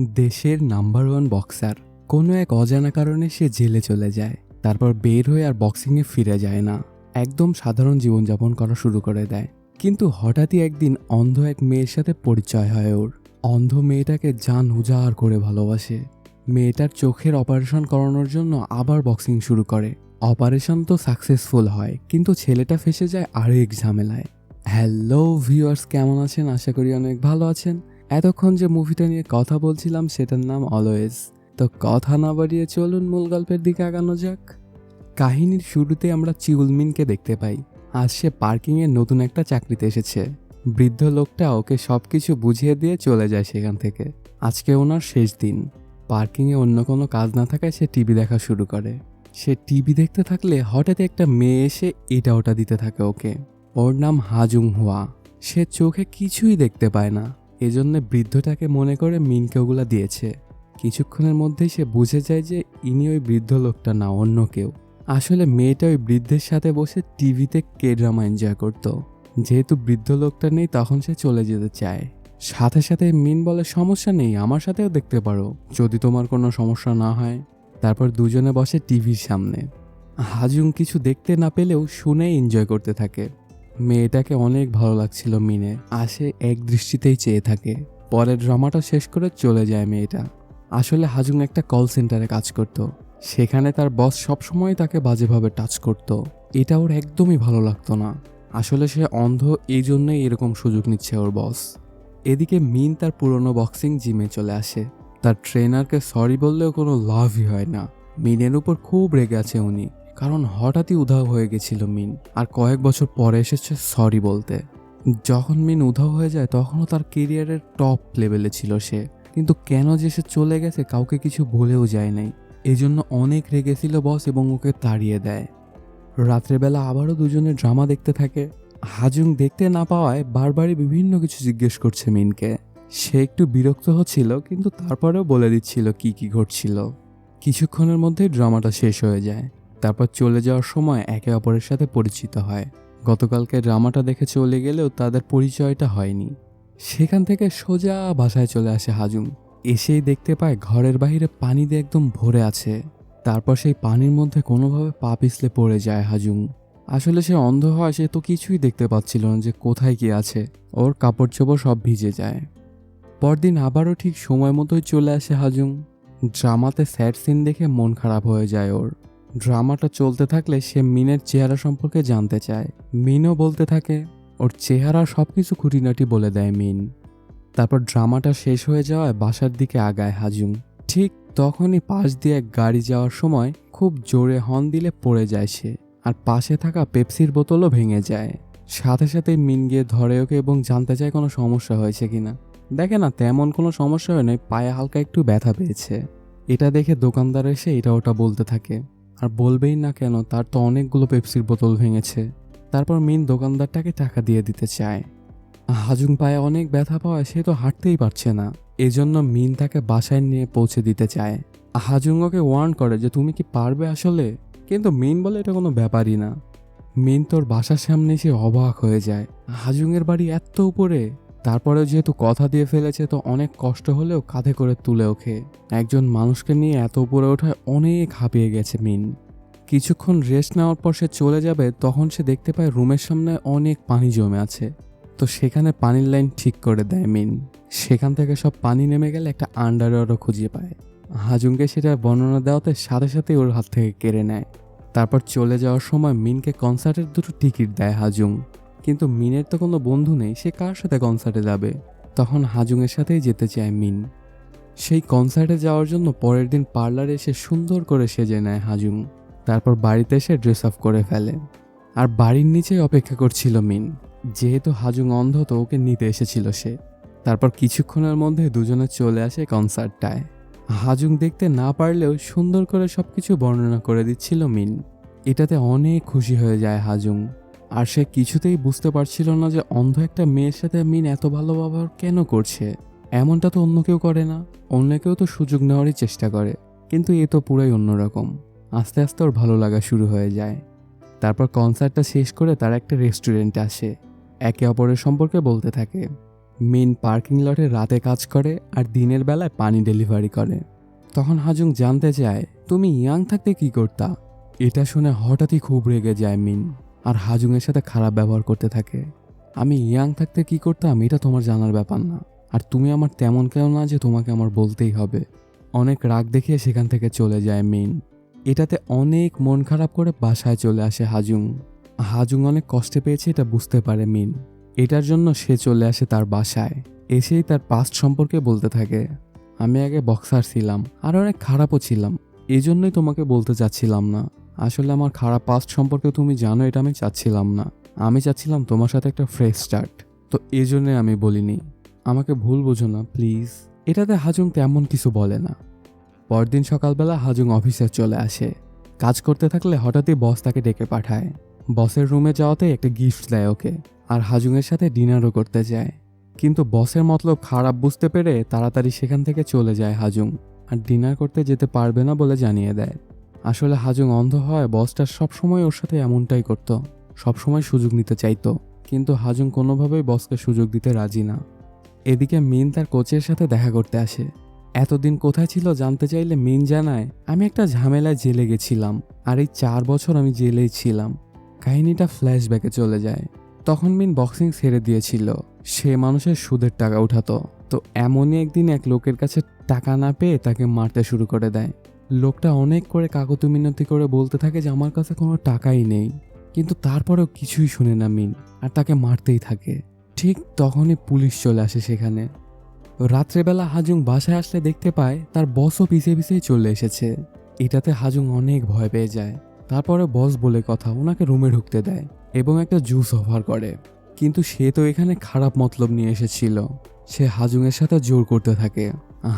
দেশের number one boxer. কোনো এক অজানা কারণে সে জেলে চলে যায়। তারপর বের হয়ে আর বক্সিংয়ে ফিরে যায় না। একদম সাধারণ জীবনযাপন করা শুরু করে দেয়। কিন্তু হঠাৎই একদিন অন্ধ এক মেয়ের সাথে পরিচয় হয় ওর। অন্ধ মেয়েটাকে জান উজাড় করে ভালোবাসে। মেয়েটার চোখের অপারেশন করানোর জন্য আবার বক্সিং শুরু করে। অপারেশন তো সাকসেসফুল হয়, কিন্তু ছেলেটা ফেসে যায় আরেক ঝামেলায়। হ্যালো ভিউয়ার্স, কেমন আছেন? আশা করি অনেক ভালো আছেন। এতক্ষণ যে মুভিটা নিয়ে কথা বলছিলাম, সেটার নাম অলওয়েজ। তো কথা না বাড়িয়ে চলুন মূল গল্পের দিকে আগানো যাক। কাহিনীর শুরুতে আমরা চিউলমিনকে দেখতে পাই। আজ সে পার্কিংয়ে নতুন একটা চাকরিতে এসেছে। বৃদ্ধ লোকটা ওকে সব কিছু বুঝিয়ে দিয়ে চলে যায় সেখান থেকে। আজকে ওনার শেষ দিন। পার্কিংয়ে অন্য কোনো কাজ না থাকায় সে টিভি দেখা শুরু করে। সে টিভি দেখতে থাকলে হঠাৎ একটা মেয়ে এসে এটা ওটা দিতে থাকে ওকে। ওর নাম হাজুং হুয়া। সে চোখে কিছুই দেখতে পায় না। এজন্য বৃদ্ধটাকে মনে করে মিনকে ওগুলা দিয়েছে। কিছুক্ষণের মধ্যেই সে বুঝে যায় যে ইনি ওই বৃদ্ধ লোকটা না, অন্য কেউ। আসলে মেয়েটা ওই বৃদ্ধের সাথে বসে টিভিতে কে ড্রামা এনজয় করতো। যেহেতু বৃদ্ধ লোকটা নেই, তখন সে চলে যেতে চায়। সাথে সাথে মিন বলে, সমস্যা নেই, আমার সাথেও দেখতে পারো। যদি তোমার কোনো সমস্যা না হয়। তারপর দুজনে বসে টিভির সামনে। হাজুং কিছু দেখতে না পেলেও শুনে এনজয় করতে থাকে। মেয়েটাকে অনেক ভালো লাগছিল মিনে। আসে এক দৃষ্টিতেই চেয়ে থাকে। পরের ড্রামাটা শেষ করে চলে যায় মেয়েটা। আসলে হাজুং একটা কল সেন্টারে কাজ করত। সেখানে তার বস সবসময় তাকে বাজেভাবে টাচ করত। এটা ওর একদমই ভালো লাগতো না। আসলে সে অন্ধ, এই জন্যই এরকম সুযোগ নিচ্ছে ওর বস এদিকে মিন তার পুরনো বক্সিং জিমে চলে আসে। তার ট্রেনারকে সরি বললেও কোনো লাভই হয় না। মিনের উপর খুব রেগে আছে উনি। কারণ হঠাৎই উধাও হয়ে গেছিল মিন, আর কয়েক বছর পরে এসেছে সরি বলতে। যখন মিন উধাও হয়ে যায়, তখনও তার কেরিয়ারের টপ লেভেলে ছিল সে। কিন্তু কেন যে সে চলে গেছে, কাউকে কিছু বলেও যায় নাই। এই জন্য অনেক রেগেছিল বস এবং ওকে তাড়িয়ে দেয়। রাত্রেবেলা আবারও দুজনে ড্রামা দেখতে থাকে। হাজুং দেখতে না পাওয়ায় বারবারই বিভিন্ন কিছু জিজ্ঞেস করছে মিনকে। সে একটু বিরক্ত হচ্ছিল, কিন্তু তারপরেও বলে দিচ্ছিল কি কি ঘটছিল। কিছুক্ষণের মধ্যেই ড্রামাটা শেষ হয়ে যায়। তারপর চলে যাওয়ার সময় একে অপরের সাথে পরিচিত হয়। গতকালকে ড্রামাটা দেখে চলে গেলেও তাদের পরিচয়টা হয়নি। সেখান থেকে সোজা বাসায় চলে আসে হাজুম। এসেই দেখতে পায় ঘরের বাইরে পানি দিয়ে একদম ভরে আছে। তারপর সেই পানির মধ্যে কোনোভাবে পা পিছলে পড়ে যায় হাজুং আসলে সে অন্ধ হয় সে তো কিছুই দেখতে পাচ্ছিল না যে কোথায় কি আছে। ওর কাপড় চোপড় সব ভিজে যায়। পরদিন আবারও ঠিক সময় মতোই চলে আসে হাজুং ড্রামাতে স্যাড সিন দেখে মন খারাপ হয়ে যায় ওর। ড্রামাটা চলতে থাকলে সে মিনের চেহারা সম্পর্কে জানতে চায়। মিনও বলতে থাকে, ওর চেহারা সব কিছু খুঁটিনাটি বলে দেয় মিন। তারপর ড্রামাটা শেষ হয়ে যাওয়ায় বাসার দিকে আগায় হাজুং। ঠিক তখনই পাশ দিয়ে গাড়ি যাওয়ার সময় খুব জোরে হর্ন দিলে পড়ে যায় সে, আর পাশে থাকা পেপসির বোতলও ভেঙে যায়। সাথে সাথে মিন গিয়ে ধরে ওকে এবং জানতে চায় কোনো সমস্যা হয়েছে কিনা। দেখে না, তেমন কোনো সমস্যা হয় নাই পায়ে হালকা একটু ব্যথা পেয়েছে। এটা দেখে দোকানদার এসে এটা ওটা বলতে থাকে। আর বলবেই না কেন, তার তো অনেকগুলো পেপসির বোতল ভেঙেছে। তারপর মিন দোকানদারটাকে টাকা দিয়ে দিতে চায়। হাজুং পায়ে অনেক ব্যথা পাওয়ায় সে তো হাঁটতেই পারছে না। এজন্য মিন তাকে বাসায় নিয়ে পৌঁছে দিতে চায়। হাজুং ওকে ওয়ার্ন করে যে, তুমি কি পারবে আসলে? কিন্তু মিন বলে এটা কোনো ব্যাপারই না। মিন তোর বাসার সামনে এসে অবাক হয়ে যায়। হাজুংয়ের বাড়ি এত উপরে। তারপরেও যেহেতু কথা দিয়ে ফেলেছে, তো অনেক কষ্ট হলেও কাঁধে করে তুলে ওঠে। একজন মানুষকে নিয়ে এত উপরে ওঠায় অনেক হাঁপিয়ে গেছে মিন। কিছুক্ষণ রেস্ট নেওয়ার পর সে চলে যাবে, তখন সে দেখতে পায় রুমের সামনে অনেক পানি জমে আছে। তো সেখানে পানির লাইন ঠিক করে দেয় মিন। সেখান থেকে সব পানি নেমে গেলে একটা আন্ডারওয়ারও খুঁজে পায়। হাজুংকে সেটা বর্ণনা দেওয়াতে সাথে সাথে ওর হাত থেকে কেড়ে নেয়। তারপর চলে যাওয়ার সময় মিনকে কনসার্টের দুটো টিকিট দেয় হাজুং। কিন্তু মিনের তো কোনো বন্ধু নেই, সে কার সাথে কনসার্টে যাবে? তখন হাজুংয়ের সাথেই যেতে চায় মিন। সেই কনসার্টে যাওয়ার জন্য পরের দিন পার্লারে এসে সুন্দর করে সেজে নেয় হাজুং। তারপর বাড়িতে এসে ড্রেস আপ করে ফেলে। আর বাড়ির নিচেই অপেক্ষা করছিল মিন। যেহেতু হাজুং অন্ধ, তো ওকে নিতে এসেছিল সে। তারপর কিছুক্ষণের মধ্যে দুজনে চলে আসে কনসার্টটায় হাজুং দেখতে না পারলেও সুন্দর করে সব কিছু বর্ণনা করে দিচ্ছিল মিন। এটাতে অনেক খুশি হয়ে যায় হাজুং। আর সে কিছুতেই বুঝতে পারছিল না যে অন্ধ একটা মেয়ের সাথে মিন এত ভালো ব্যবহার কেন করছে। এমনটা তো অন্য কেউ করে না, অন্য কেউ তো সুযোগ নেওয়ারই চেষ্টা করে। কিন্তু এ তো পুরাই অন্যরকম। আস্তে আস্তে ওর ভালো লাগা শুরু হয়ে যায়। তারপর কনসার্টটা শেষ করে তারা একটা রেস্টুরেন্টে আসে। একে অপরের সম্পর্কে বলতে থাকে। মিন পার্কিং লটে রাতে কাজ করে আর দিনের বেলায় পানি ডেলিভারি করে। তখন হাজুং জানতে চায়, তুমি ইয়াং থাকতে কি করতা? এটা শুনে হঠাৎই খুব রেগে যায় মিন। আর হাজুংয়ের সাথে খারাপ ব্যবহার করতে থাকে। আমি ইয়াং থাকতে কি করতাম, এটা তোমার জানার ব্যাপার না। আর তুমি আমার তেমন কেউ না যে তোমাকে আমার বলতেই হবে। অনেক রাগ দেখিয়ে সেখান থেকে চলে যায় মিন। এটাতে অনেক মন খারাপ করে বাসায় চলে আসে হাজুং। হাজুং অনেক কষ্টে পেয়েছে এটা বুঝতে পারে মিন। এটার জন্য সে চলে আসে তার বাসায়। এসেই তার পাস্ট সম্পর্কে বলতে থাকে। আমি আগে বক্সার ছিলাম, আর অনেক খারাপও ছিলাম। এই জন্যই তোমাকে বলতে চাচ্ছিলাম না। আসলে আমার খারাপ পাস্ট সম্পর্কে তুমি জানো, এটা আমি চাচ্ছিলাম না। আমি চাচ্ছিলাম তোমার সাথে একটা ফ্রেশ স্টার্ট তো এই জন্যে আমি বলিনি। আমাকে ভুল বোঝো না প্লিজ এটাতে হাজুং তেমন কিছু বলে না। পরদিন সকালবেলা হাজুং অফিসে চলে আসে। কাজ করতে থাকলে হঠাৎই বস তাকে ডেকে পাঠায়। বসের রুমে যাওয়াতে একটা গিফট দেয় ওকে, আর হাজুংয়ের সাথে ডিনারও করতে যায়। কিন্তু বসের মতলব খারাপ বুঝতে পেরে তাড়াতাড়ি সেখান থেকে চলে যায় হাজুং, আর ডিনার করতে যেতে পারবে না বলে জানিয়ে দেয়। আসলে হাজুং অন্ধ হয় বসটা সবসময় ওর সাথে এমনটাই করত, সবসময় সুযোগ নিতে চাইতো। কিন্তু হাজুং কোনোভাবেই বসকে সুযোগ দিতে রাজি না। এদিকে মিন তার কোচের সাথে দেখা করতে আসে। এতদিন কোথায় ছিল জানতে চাইলে মিন জানায়, আমি একটা ঝামেলায় জেলে গেছিলাম, আর এই চার বছর আমি জেলেই ছিলাম। কাহিনীটা ফ্ল্যাশব্যাকে চলে যায়। তখন মিন বক্সিং ছেড়ে দিয়েছিল। সে মানুষের সুদের টাকা উঠাতো। তো এমনই একদিন এক লোকের কাছে টাকা না পেয়ে তাকে মারতে শুরু করে দেয়। লোকটা অনেক করে কাকতু মিনতি করে বলতে থাকে যে আমার কাছে কোনো টাকাই নেই। কিন্তু তারপরেও কিছুই শুনে না মিন, আর তাকে মারতেই থাকে। ঠিক তখনই পুলিশ চলে আসে সেখানে। রাত্রেবেলা হাজুং বাসায় আসলে দেখতে পায় তার বসও পিছিয়ে পিছিয়ে চলে এসেছে। এটাতে হাজুং অনেক ভয় পেয়ে যায়। তারপরে বস বলে কথা, ওনাকে রুমে ঢুকতে দেয় এবং একটা জুস অফার করে। কিন্তু সে তো এখানে খারাপ মতলব নিয়ে এসেছিল। সে হাজুংয়ের সাথে জোর করতে থাকে।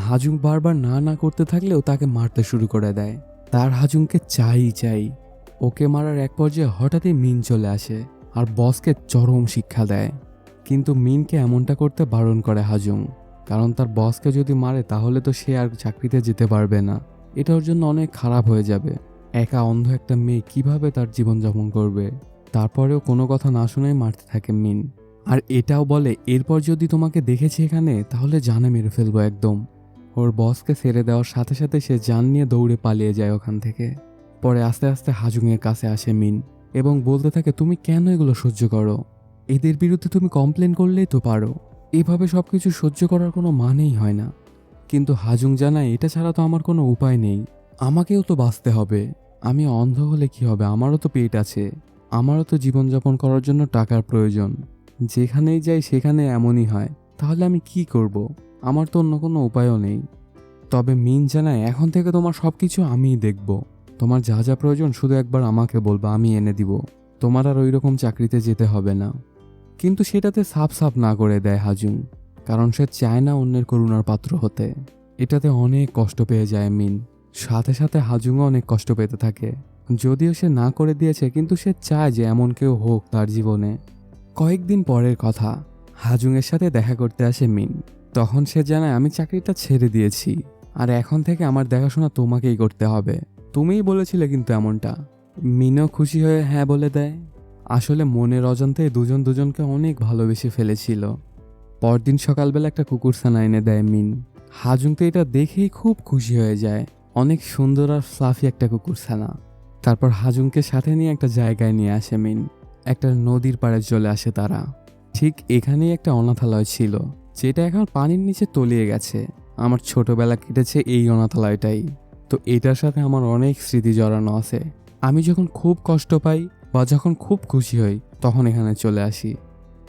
হাজুং বারবার না না করতে থাকলেও তাকে মারতে শুরু করে দেয়। তার হাজুংকে চাই চাই। ওকে মারার এক পর্যায়ে হঠাৎই মিন চলে আসে আর বসকে চরম শিক্ষা দেয়। কিন্তু মিনকে এমনটা করতে বারণ করে হাজুং। কারণ তার বসকে যদি মারে তাহলে তো সে আর চাকরিতে যেতে পারবে না। এটা ওর জন্য অনেক খারাপ হয়ে যাবে। একা অন্ধ একটা মেয়ে কীভাবে তার জীবনযাপন করবে? তারপরেও কোনো কথা না শুনেই মারতে থাকে মিন। আর এটাও বলে, এরপর যদি তোমাকে দেখেছি এখানে, তাহলে জানে মেরে ফেলব একদম। ওর বসকে ছেড়ে দেওয়ার সাথে সাথে সে জান নিয়ে দৌড়ে পালিয়ে যায় ওখান থেকে। পরে আস্তে আস্তে হাজুংয়ের কাছে আসে মিন এবং বলতে থাকে, তুমি কেন এগুলো সহ্য করো? এদের বিরুদ্ধে তুমি কমপ্লেন করলেই তো পারো। এভাবে সব কিছু সহ্য করার কোনো মানেই হয় না। কিন্তু হাজুং জানায়, এটা ছাড়া তো আমার কোনো উপায় নেই। আমাকেও তো বাঁচতে হবে। আমি অন্ধ হলে কি হবে? আমারও তো পেট আছে। আমারও তো জীবনযাপন করার জন্য টাকার প্রয়োজন। যেখানেই যাই সেখানে এমনই হয়। তাহলে আমি কি করব? আমার তো অন্য কোনো উপায়ও নেই। তবে মিন জানায়, এখন থেকে তোমার সব কিছু আমিই দেখব। তোমার যা যা প্রয়োজন শুধু একবার আমাকে বলবা, আমি এনে দিব। তোমার আর ওই রকম চাকরিতে যেতে হবে না। কিন্তু সেটাতে সাফ সাফ না করে দেয় হাজুং, কারণ সে চায় না অন্যের করুণার পাত্র হতে। এটাতে অনেক কষ্ট পেয়ে যায় মিন। সাথে সাথে হাজুংও অনেক কষ্ট পেতে থাকে। যদিও সে না করে দিয়েছে, কিন্তু সে চায় যে এমন কেউ হোক তার জীবনে। কয়েকদিন পরের কথা, হাজুংয়ের সাথে দেখা করতে আসে মিন। তখন সে জানায়, আমি চাকরিটা ছেড়ে দিয়েছি, আর এখন থেকে আমার দেখাশোনা তোমাকেই করতে হবে। তুমিই বলেছিলে কিন্তু এমনটা। মিনও খুশি হয়ে হ্যাঁ বলে দেয়। আসলে মনের অজান্তে দুজন দুজনকে অনেক ভালোবেসে ফেলেছিল। পরদিন সকালবেলা একটা কুকুরছানা এনে দেয় মিন। হাজুং তো এটা দেখেই খুব খুশি হয়ে যায়। অনেক সুন্দর আর ফ্লাফি একটা কুকুরছানা তারপর হাজুংকে সাথে নিয়ে একটা জায়গায় নিয়ে আসে মিন। একটা নদীর পাড়ে চলে আসে তারা। ঠিক এখানেই একটা অনাথালয় ছিল, যেটা এখন পানির নিচে তলিয়ে গেছে। আমার ছোটবেলা কেটেছে এই অনাথালয়টাই। তো এটার সাথে আমার অনেক স্মৃতি জড়ানো আছে। আমি যখন খুব কষ্ট পাই বা যখন খুব খুশি হই, তখন এখানে চলে আসি।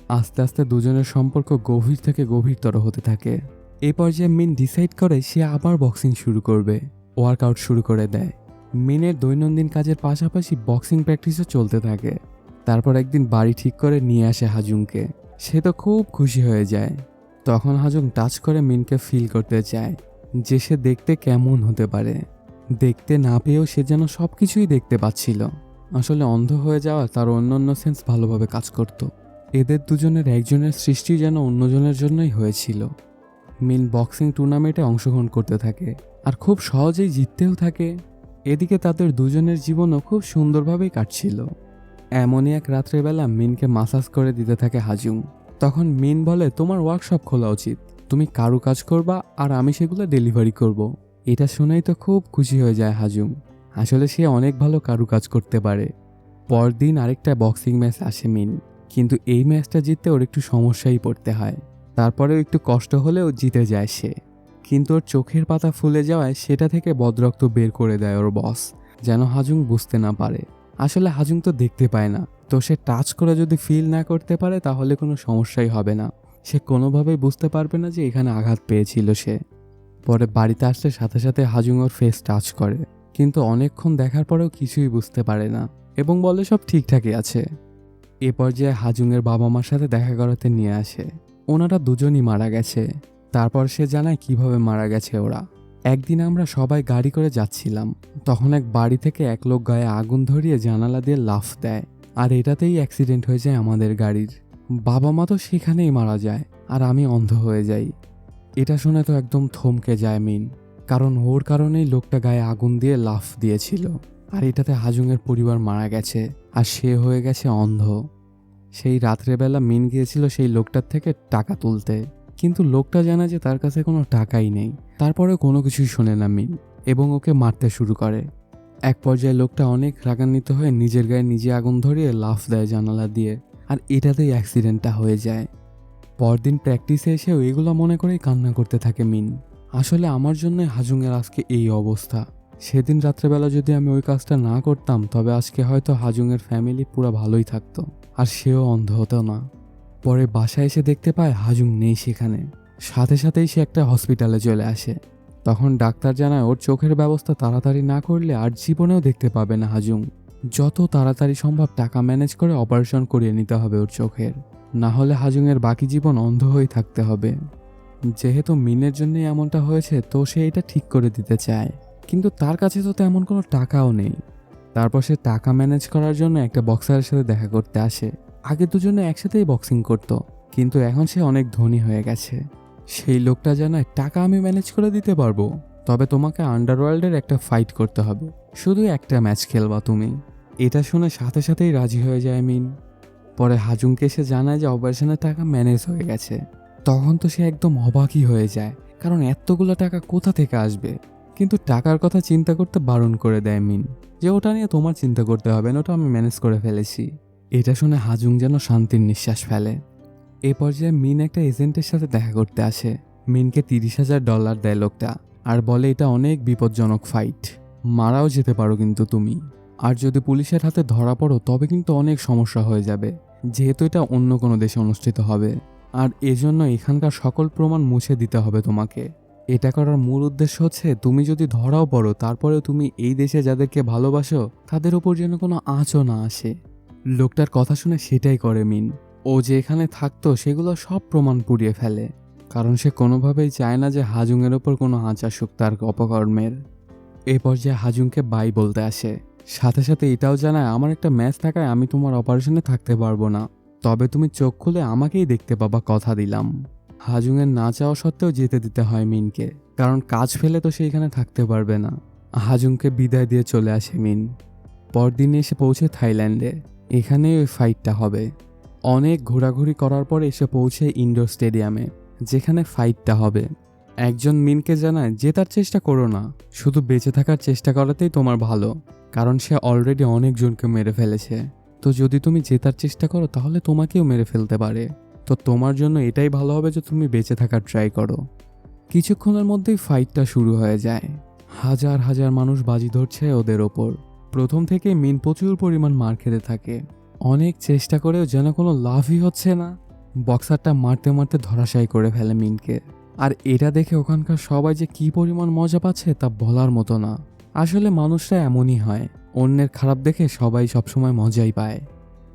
আস্তে আস্তে দুজনের সম্পর্ক গভীর থেকে গভীরতর হতে থাকে। এই পর্যায়ে মিন ডিসাইড করে সে আবার বক্সিং শুরু করবে, ওয়ার্কআউট শুরু করে দেয়। মিনের দৈনন্দিন কাজের পাশাপাশি বক্সিং প্র্যাকটিসও চলতে থাকে। তারপর একদিন বাড়ি ঠিক করে নিয়ে আসে হাজুংকে। সে তো খুব খুশি হয়ে যায়। তখন হাজুং টাচ করে মিনকে ফিল করতে চায় যে সে দেখতে কেমন হতে পারে। দেখতে না পেয়েও সে যেন সব কিছুই দেখতে পাচ্ছিল। আসলে অন্ধ হয়ে যাওয়া তার অন্যান্য সেন্স ভালোভাবে কাজ করত। এদের দুজনের একজনের সৃষ্টি যেন অন্যজনের জন্যই হয়েছিল। মিন বক্সিং টুর্নামেন্টে অংশগ্রহণ করতে থাকে আর খুব সহজেই জিততেও থাকে। এদিকে তাদের দুজনের জীবনও খুব সুন্দরভাবেই কাটছিল। এমনই এক রাত্রেবেলা মিনকে মাসাজ করে দিতে থাকে হাজুং তখন মিন বলে, তোমার ওয়ার্কশপ খোলা উচিত। তুমি কারু কাজ করবা আর আমি সেগুলো ডেলিভারি করব। এটা শুনেই তো খুব খুশি হয়ে যায় হাজুম। আসলে সে অনেক ভালো কারু কাজ করতে পারে। পরদিন আরেকটা বক্সিং ম্যাচ আসে মিন। কিন্তু এই ম্যাচটা জিততে ওর একটু সমস্যাই পড়তে হয়। তারপরেও একটু কষ্ট হলেও জিতে যায় সে। কিন্তু ওর চোখের পাতা ফুলে যাওয়ায় সেটা থেকে বদরক্ত বের করে দেয় ওর বস যেন হাজুং বুঝতে না পারে। আসলে হাজুং তো দেখতে পায় না। তো সে টাচ করে যদি ফিল না করতে পারে, তাহলে কোনো সমস্যাই হবে না। সে কোনোভাবেই বুঝতে পারবে না যে এখানে আঘাত পেয়েছিল সে। পরে বাড়িতে আসতে সাথে সাথে হাজুং ওর ফেস টাচ করে। কিন্তু অনেকক্ষণ দেখার পরেও কিছুই বুঝতে পারে না এবং বলে সব ঠিকঠাকই আছে। এ পর্যায়ে হাজুংয়ের বাবা মার সাথে দেখা করাতে নিয়ে আসে। ওনারা দুজনই মারা গেছে। তারপর সে জানায় কীভাবে মারা গেছে ওরা। একদিন আমরা সবাই গাড়ি করে যাচ্ছিলাম। তখন এক বাড়ি থেকে এক লোক গায়ে আগুন ধরিয়ে জানালা দিয়ে লাফ দেয়। আর এটাতেই অ্যাক্সিডেন্ট হয়ে যায় আমাদের গাড়ির। বাবা মা তো সেখানেই মারা যায়, আর আমি অন্ধ হয়ে যাই। এটা শুনে তো একদম থমকে যায় মিন। কারণ ওর কারণেই লোকটা গায়ে আগুন দিয়ে লাফ দিয়েছিল। আর এটাতে হাজুংয়ের পরিবার মারা গেছে, আর সে হয়ে গেছে অন্ধ। সেই রাত্রেবেলা মিন গিয়েছিল সেই লোকটার থেকে টাকা তুলতে। কিন্তু লোকটা জানা যে তার কাছে কোনো টাকাই নেই। তারপরে কোনো কিছুই শোনে না মিন এবং ওকে মারতে শুরু করে। এক পর্যায়ে লোকটা অনেক রাগান্বিত হয়ে নিজের গায়ে নিজে আগুন ধরিয়ে লাফ দেয় জানালা দিয়ে আর এটাতেই অ্যাক্সিডেন্টটা হয়ে যায়। পরদিন প্র্যাকটিসে এসেও এগুলো মনে করেই কান্না করতে থাকে মিন আসলে আমার জন্য হাজুংয়ের আজকে এই অবস্থা। সেদিন রাত্রেবেলা যদি আমি ওই কাজটা না করতাম, তবে আজকে হয়তো হাজুংয়ের ফ্যামিলি পুরো ভালোই থাকতো। আর সেও অন্ধ হতো না। পরে বাসায় এসে দেখতে পায় হাজুং নেই সেখানে। সাথে সাথেই সে একটা হসপিটালে চলে আসে। তখন ডাক্তার জানায় ওর চোখের ব্যবস্থা তাড়াতাড়ি না করলে আর জীবনেও দেখতে পাবে না হাজুং। যত তাড়াতাড়ি সম্ভব টাকা ম্যানেজ করে অপারেশন করিয়ে নিতে হবে ওর চোখের। না হলে হাজুংয়ের বাকি জীবন অন্ধ হয়ে থাকতে হবে। যেহেতু মিনের জন্যই এমনটা হয়েছে, তো সে এটা ঠিক করে দিতে চায়। কিন্তু তার কাছে তো তেমন কোনো টাকাও নেই। তারপর সে টাকা ম্যানেজ করার জন্য একটা বক্সারের সাথে দেখা করতে আসে। আগে দুজনে একসাথেই বক্সিং করত, কিন্তু এখন সে অনেক ধনী হয়ে গেছে। সেই লোকটা জানায় টাকা আমি ম্যানেজ করে দিতে পারব, তবে তোমাকে আন্ডারওয়ার্ল্ডের একটা ফাইট করতে হবে। শুধু একটা ম্যাচ খেলবা তুমি। এটা শুনে সাথে সাথেই রাজি হয়ে যায় মিন। পরে হাজুংকে সে জানায় যে অপারেশনের টাকা ম্যানেজ হয়ে গেছে। তখন তো সে একদম অবাকই হয়ে যায়, কারণ এতগুলো টাকা কোথা থেকে আসবে? কিন্তু টাকার কথা চিন্তা করতে বারণ করে দেয় মিন, যে ওটা নিয়ে তোমার চিন্তা করতে হবে না, ওটা আমি ম্যানেজ করে ফেলেছি। এটা শুনে হাজুং যেন শান্তির নিঃশ্বাস ফেলে। এ পর্যায়ে মিন একটা এজেন্টের সাথে দেখা করতে আসে। মিনকে তিরিশ হাজার ডলার দেয় লোকটা আর বলে এটা অনেক বিপজ্জনক ফাইট। মারাও যেতে পারো কিন্তু তুমি। আর যদি পুলিশের হাতে ধরা পড়ো, তবে কিন্তু অনেক সমস্যা হয়ে যাবে। যেহেতু এটা অন্য কোনো দেশে অনুষ্ঠিত হবে। আর এজন্য এখানকার সকল প্রমাণ মুছে দিতে হবে তোমাকে। এটা করার মূল উদ্দেশ্য হচ্ছে, তুমি যদি ধরাও পড়ো, তারপরেও তুমি এই দেশে যাদেরকে ভালোবাসো, তাদের ওপর যেন কোনো আঁচও না আসে। লোকটার কথা শুনে সেটাই করে মিন। ও যে এখানে থাকতো, সেগুলো সব প্রমাণ পুড়িয়ে ফেলে। কারণ সে কোনোভাবেই চায় না যে হাজুংয়ের ওপর কোনো আঁচ আসুক তার অপকর্মের। এই পর্যায়ে হাজুংকে বাই বলতে আসে। সাথে সাথে এটাও জানায়, আমার একটা ম্যাচ থাকায় আমি তোমার অপারেশনে থাকতে পারব না। তবে তুমি চোখ খুলে আমাকেই দেখতে পাবা, কথা দিলাম। হাজুংয়ের না চাওয়া সত্ত্বেও যেতে দিতে হয় মিনকে। কারণ কাজ ফেলে তো সে এখানে থাকতে পারবে না। হাজুংকে বিদায় দিয়ে চলে আসে মিন। পরদিন এসে পৌঁছে থাইল্যান্ডে। এখানেই ওই ফাইটটা হবে। অনেক ঘোরাঘুরি করার পর এসে পৌঁছে ইনডোর স্টেডিয়ামে যেখানে ফাইটটা হবে। একজন মিনকে জানায়, জেতার চেষ্টা করো না। শুধু বেঁচে থাকার চেষ্টা করাতেই তোমার ভালো। কারণ সে অলরেডি অনেকজনকে মেরে ফেলেছে। তো যদি তুমি জেতার চেষ্টা করো, তাহলে তোমাকেও মেরে ফেলতে পারে। তো তোমার জন্য এটাই ভালো হবে যে তুমি বেঁচে থাকার ট্রাই করো। কিছুক্ষণের মধ্যেই ফাইটটা শুরু হয়ে যায়। হাজার হাজার মানুষ বাজি ধরছে ওদের ওপর। প্রথম থেকে মিন প্রচুর পরিমাণ মার খেতে থাকে। অনেক চেষ্টা করেও যেন কোনো লাভই হচ্ছে না। বক্সারটা মারতে মারতে ধরাশায়ী করে ফেলে মিনকে। আর এটা দেখে ওখানকার সবাই যে কি পরিমাণ মজা পাচ্ছে তা বলার মতো না। আসলে মানুষরা এমনই হয়। অন্যের খারাপ দেখে সবাই সবসময় মজাই পায়।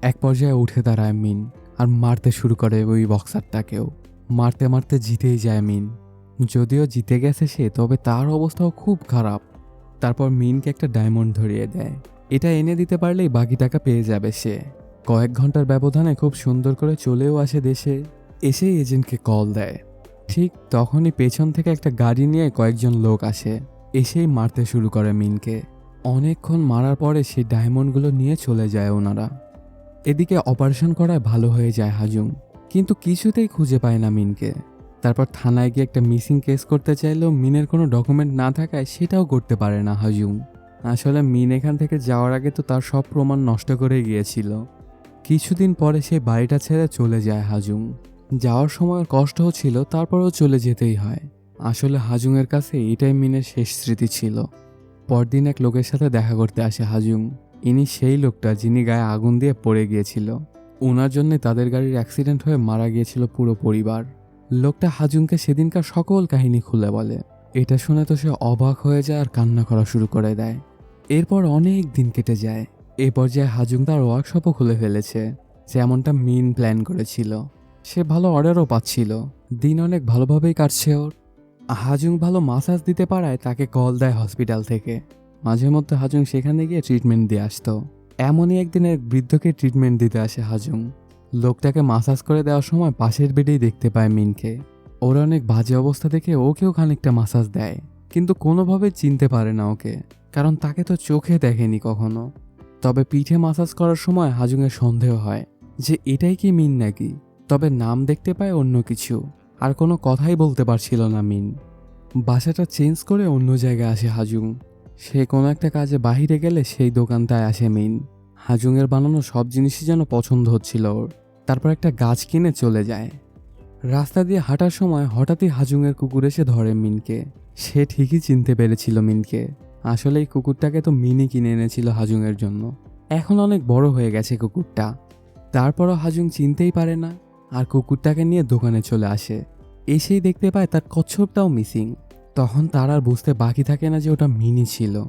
এক পর্যায়ে উঠে দাঁড়ায় মিন আর মারতে শুরু করে ওই বক্সারটাকেও। মারতে মারতে জিতেই যায় মিন। যদিও জিতে গেছে সে, তবে তার অবস্থাও খুব খারাপ। তারপর মিনকে একটা ডায়মন্ড ধরিয়ে দেয়। এটা এনে দিতে পারলেই বাকি টাকা পেয়ে যাবে সে। কয়েক ঘণ্টার ব্যবধানে খুব সুন্দর করে চলেও আসে দেশে। এসেই এজেন্টকে কল দেয়। ঠিক তখনই পেছন থেকে একটা গাড়ি নিয়ে কয়েকজন লোক আসে। এসেই মারতে শুরু করে মিনকে। অনেকক্ষণ মারার পরে সেই ডায়মন্ডগুলো নিয়ে চলে যায় ওনারা। এদিকে অপারেশন করায় ভালো হয়ে যায় হাজুং। কিন্তু কিছুতেই খুঁজে পায় না মিনকে। তারপর থানায় গিয়ে একটা মিসিং কেস করতে চাইলেও মিনের কোনো ডকুমেন্ট না থাকায় সেটাও করতে পারে না হাজুম। আসলে মিন এখান থেকে যাওয়ার আগে তো তার সব প্রমাণ নষ্ট করে গিয়েছিল। কিছুদিন পরে সেই বাড়িটা ছেড়ে চলে যায় হাজুং যাওয়ার সময় কষ্ট হচ্ছিল তারপরেও চলে যেতেই হয়। আসলে হাজুংয়ের কাছে এটাই মিনের শেষ স্মৃতি ছিল। পরদিন এক লোকের সাথে দেখা করতে আসে হাজুং ইনি সেই লোকটা যিনি গায়ে আগুন দিয়ে পড়ে গিয়েছিল। ওনার জন্যে তাদের গাড়ির অ্যাক্সিডেন্ট হয়ে মারা গিয়েছিল পুরো পরিবার। লোকটা হাজুংকে সেদিনকার সকল কাহিনী খুলে বলে। এটা শুনে তো সে অবাক হয়ে যায় আর কান্না করা শুরু করে দেয়। এরপর অনেক দিন কেটে যায়। এ পর্যায়ে হাজুং তার ওয়ার্কশপও খুলে ফেলেছে। যেমনটা মিন প্ল্যান করেছিল। সে ভালো অর্ডারও পাচ্ছিল। দিন অনেক ভালোভাবেই কাটছে ওর। হাজুং ভালো মাসাজ দিতে পারায় তাকে কল দেয় হসপিটাল থেকে। মাঝে মধ্যে হাজুং সেখানে গিয়ে ট্রিটমেন্ট দিয়ে আসতো। এমনই একদিন এক বৃদ্ধকে ট্রিটমেন্ট দিতে আসে হাজুং লোকটাকে মাসাজ করে দেওয়ার সময় পাশের বেডেই দেখতে পায় মিনকে। ওর অনেক বাজে অবস্থা দেখে ওকেও খানিকটা মাসাজ দেয়, কিন্তু কোনোভাবে চিনতে পারে না ওকে, কারণ তাকে তো চোখে দেখেনি কখনো। তবে পিঠে মাসাজ করার সময় হাজুংয়ের সন্দেহ হয় যে এটাই কি মিন নাকি? তবে নাম দেখতে পায় অন্য কিছু, আর কোনো কথাই বলতে পারছিল না মিন। বাসাটা চেঞ্জ করে অন্য জায়গায় আসে হাজুং। সে কোনো একটা কাজে বাহিরে গেলে সেই দোকানটায় আসে মিন। হাজুংয়ের বানানো সব জিনিসই যেন পছন্দ হচ্ছিল ওর। তারপর একটা গাছ কিনে চলে যায়। রাস্তা দিয়ে হাঁটার সময় হঠাৎই হাজুংয়ের কুকুর এসে ধরে মিনকে। সে ঠিকই চিনতে পেরেছিল মিনকে। আসলে এই কুকুরটাকে তো মিনি কিনে এনেছিল হাজুংয়ের জন্য। এখন অনেক বড় হয়ে গেছে কুকুরটা। তারপরও হাজুং চিনতেই পারে না, আর কুকুরটাকে নিয়ে দোকানে চলে আসে। এসেই দেখতে পায় তার কচ্ছপটাও মিসিং। তখন তার আর বুঝতে বাকি থাকে না যে ওটা মিনি ছিল।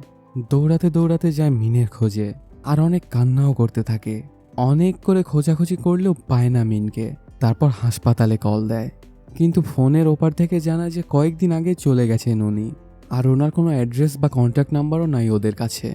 দৌড়াতে দৌড়াতে যায় মিনের খোঁজে, আর অনেক কান্নাও করতে থাকে। অনেক করে খোঁজাখুঁজি করলেও পায় না মিনকে। তারপর হাসপাতালে কল দেয়। কিন্তু ফোনের ওপার থেকে জানায় যে কয়েকদিন আগে চলে গেছেন উনি। আর ওনার কোনো অ্যাড্রেস বা কন্ট্যাক্ট নাম্বারও নাই ওদের কাছে।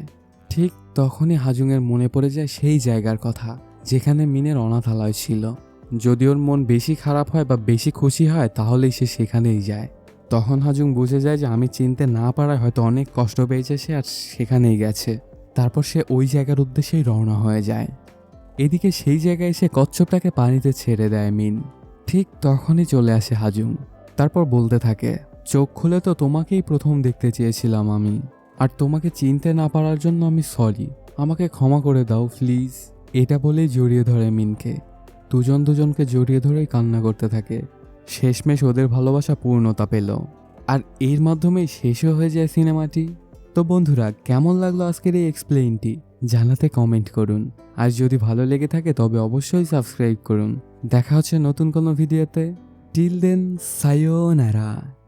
ঠিক তখনই হাজুংয়ের মনে পড়ে যায় সেই জায়গার কথা, যেখানে মিনের অনাথালয় ছিল। যদি ওর মন বেশি খারাপ হয় বা বেশি খুশি হয়, তাহলেই সে সেখানেই যায়। তখন হাজুং বুঝে যায় যে আমি চিনতে না পারায় হয়তো অনেক কষ্ট পেয়েছে সে আর সেখানেই গেছে। তারপর সে ওই জায়গার উদ্দেশ্যেই রওনা হয়ে যায়। এদিকে সেই জায়গায় সে কচ্ছপটাকে পানিতে ছেড়ে দেয় মিন। ঠিক তখনই চলে আসে হাজুং তারপর বলতে থাকে, চোখ খুলে তো তোমাকেই প্রথম দেখতে চেয়েছিলাম আমি। আর তোমাকে চিনতে না পারার জন্য আমি সরি আমাকে ক্ষমা করে দাও প্লিজ এটা বলেই জড়িয়ে ধরে মিনকে। দুজন দুজনকে জড়িয়ে ধরেই কান্না করতে থাকে। শেষমেশ ওদের ভালোবাসা পূর্ণতা পেল। আর এর মাধ্যমেই শেষও হয়ে যায় সিনেমাটি। তো বন্ধুরা, কেমন লাগল আজকের এই এক্সপ্লেইনটি জানাতে কমেন্ট করুন। আর যদি ভালো লেগে থাকে তবে অবশ্যই সাবস্ক্রাইব করুন। দেখা হচ্ছে নতুন কোনো ভিডিওতে টিল দেন সায়োনারা